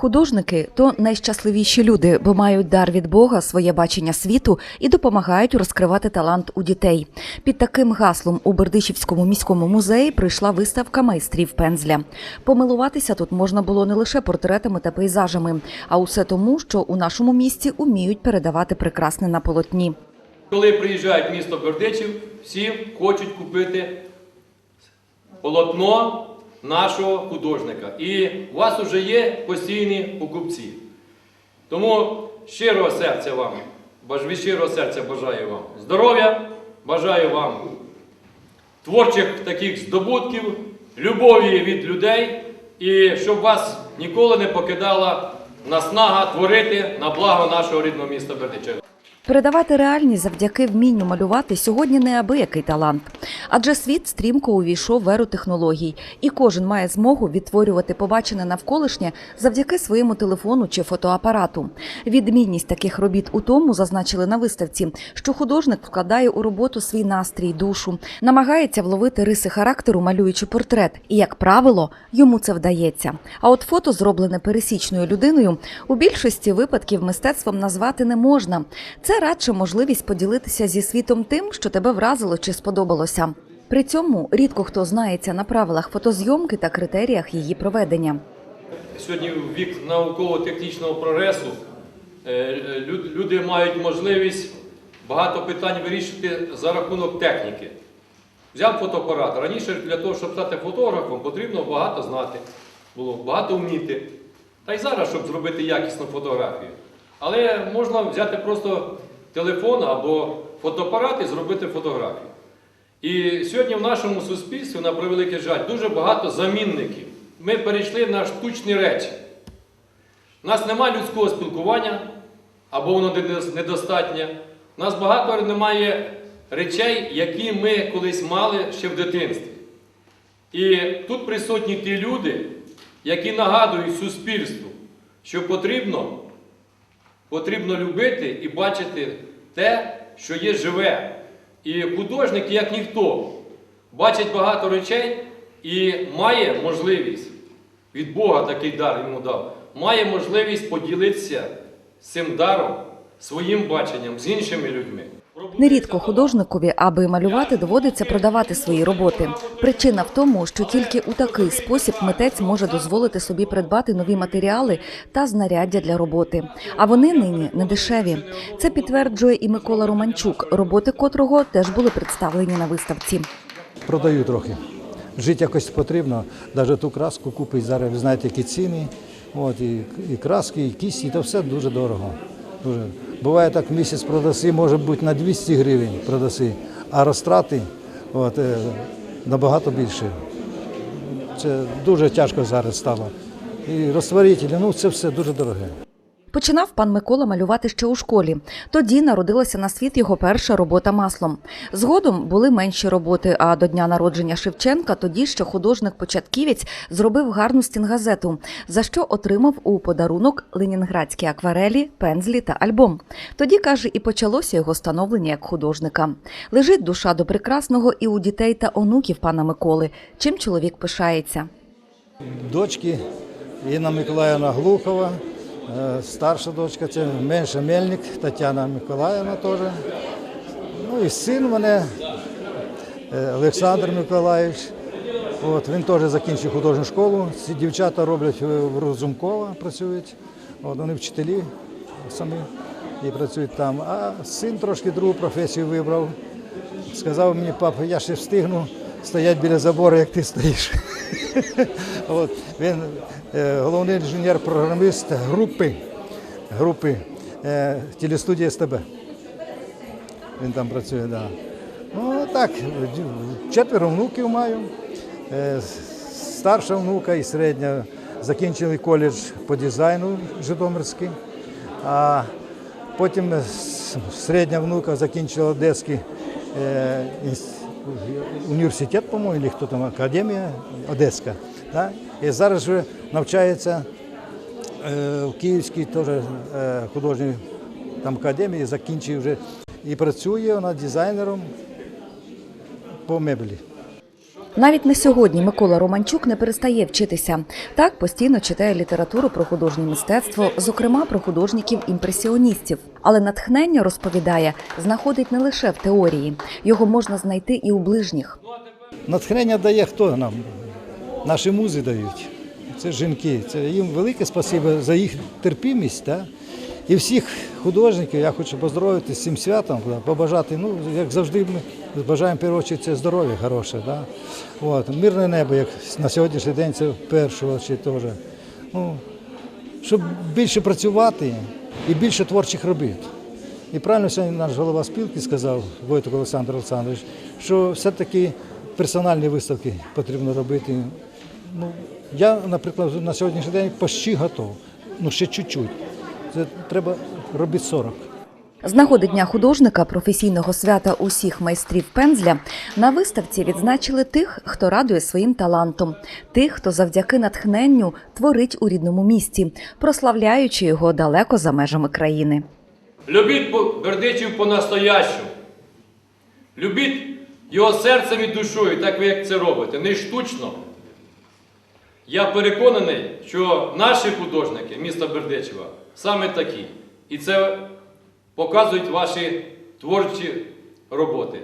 Художники то найщасливіші люди, бо мають дар від Бога, своє бачення світу і допомагають розкривати талант у дітей. Під таким гаслом у Бердичівському міському музеї прийшла виставка майстрів пензля. Помилуватися тут можна було не лише портретами та пейзажами, а усе тому, що у нашому місті уміють передавати прекрасне на полотні. Коли приїжджають в місто Бердичів, всі хочуть купити полотно нашого художника. І у вас вже є постійні покупці. Тому щирого серця вам, від щирого серця бажаю вам здоров'я, бажаю вам творчих таких здобутків, любові від людей, і щоб вас ніколи не покидала наснага творити на благо нашого рідного міста Бердичева. Передавати реальність завдяки вмінню малювати сьогодні неабиякий талант. Адже світ стрімко увійшов в еру технологій, і кожен має змогу відтворювати побачене навколишнє завдяки своєму телефону чи фотоапарату. Відмінність таких робіт у тому зазначили на виставці, що художник вкладає у роботу свій настрій, душу, намагається вловити риси характеру, малюючи портрет, і як правило, йому це вдається. А от фото, зроблене пересічною людиною, у більшості випадків мистецтвом назвати не можна. Це радше можливість поділитися зі світом тим, що тебе вразило чи сподобалося. При цьому рідко хто знається на правилах фотозйомки та критеріях її проведення. Сьогодні вік науково-технічного прогресу е, е, лю- люди мають можливість багато питань вирішити за рахунок техніки. Взяв фотоапарат. Раніше для того, щоб стати фотографом, потрібно багато знати, було багато вміти. Та й зараз, щоб зробити якісну фотографію. Але можна взяти просто телефон або фотоапарат і зробити фотографію. І сьогодні в нашому суспільстві, на превеликий жаль, дуже багато замінників. Ми перейшли на штучні речі. У нас немає людського спілкування, або воно недостатнє. У нас багато немає речей, які ми колись мали ще в дитинстві. І тут присутні ті люди, які нагадують суспільству, що потрібно, потрібно любити і бачити те, що є живе. І художник, як ніхто, бачить багато речей і має можливість, від Бога такий дар йому дав, має можливість поділитися цим даром, своїм баченням з іншими людьми. Нерідко художникові, аби малювати, доводиться продавати свої роботи. Причина в тому, що тільки у такий спосіб митець може дозволити собі придбати нові матеріали та знаряддя для роботи. А вони нині не дешеві. Це підтверджує і Микола Романчук, роботи котрого теж були представлені на виставці. Продаю трохи. Жити якось потрібно, навіть ту краску купить зараз, ви знаєте, які ціни. От, і, і краски, і кисті, то все дуже дорого. Дуже. Буває так, місяць продаси, може бути на 200 гривень продаси, а розтрати от, е, набагато більше. Це дуже тяжко зараз стало. І розтворителі, ну це все дуже дороге. Починав пан Микола малювати ще у школі. Тоді народилася на світ його перша робота маслом. Згодом були менші роботи. А до дня народження Шевченка тоді ще художник-початківець зробив гарну стінгазету, за що отримав у подарунок ленінградські акварелі, пензлі та альбом. Тоді каже, і почалося його становлення як художника. Лежить душа до прекрасного і у дітей та онуків пана Миколи. Чим чоловік пишається. Дочки Інна Миколаївна Глухова, старша дочка це менша Мельник, Тетяна Миколаївна теж. Ну і син мене е, Олександр Миколаївич. От, він теж закінчив художню школу. Ці дівчата роблять в в Розумкова, працюють. От, вони вчителі самі і працюють там. А син трошки другу професію вибрав. Сказав мені, папа, я ще встигну стояти біля забору, як ти стоїш. От, він е, головний інженер-програміст групи, групи е, телестудії СТБ. Він там працює, так. Да. Ну так, четверо внуків маю. Е, Старша внука і середня закінчили коледж по дизайну Житомирський. А потім середня внука закінчила Одеський університет, по-моєму, чи хто там, академія Одеська. Да? І зараз вже навчається е, в Київській теж е, художній там, академії, закінчує вже і працює вона дизайнером по меблі. Навіть на сьогодні Микола Романчук не перестає вчитися. Так постійно читає літературу про художнє мистецтво, зокрема про художників-імпресіоністів. Але натхнення розповідає, знаходить не лише в теорії, його можна знайти і у ближніх. Натхнення дає хто нам? Наші музи дають. Це жінки. Це їм велике спасибо за їх терпімість. Да? І всіх художників я хочу поздоровити з цим святом, побажати, ну, як завжди, ми бажаємо в першу чергу, це здоров'я хороше. Да? От, мирне небо, як на сьогоднішній день, це першу чергу теж. Ну, щоб більше працювати і більше творчих робіт. І правильно сьогодні наш голова спілки сказав, Войток Олександр Олександрович, що все-таки персональні виставки потрібно робити. Ну, я, наприклад, на сьогоднішній день почти готов. Ну, ще чуть-чуть. Це треба робити 40. З нагоди дня художника професійного свята усіх майстрів пензля на виставці відзначили тих, хто радує своїм талантом, тих, хто завдяки натхненню творить у рідному місті, прославляючи його далеко за межами країни. Любіть Бердичів по-настоящому. Любіть його серцем і душою, так ви як це робите, не штучно. Я переконаний, що наші художники міста Бердечева саме такі. І це показують ваші творчі роботи.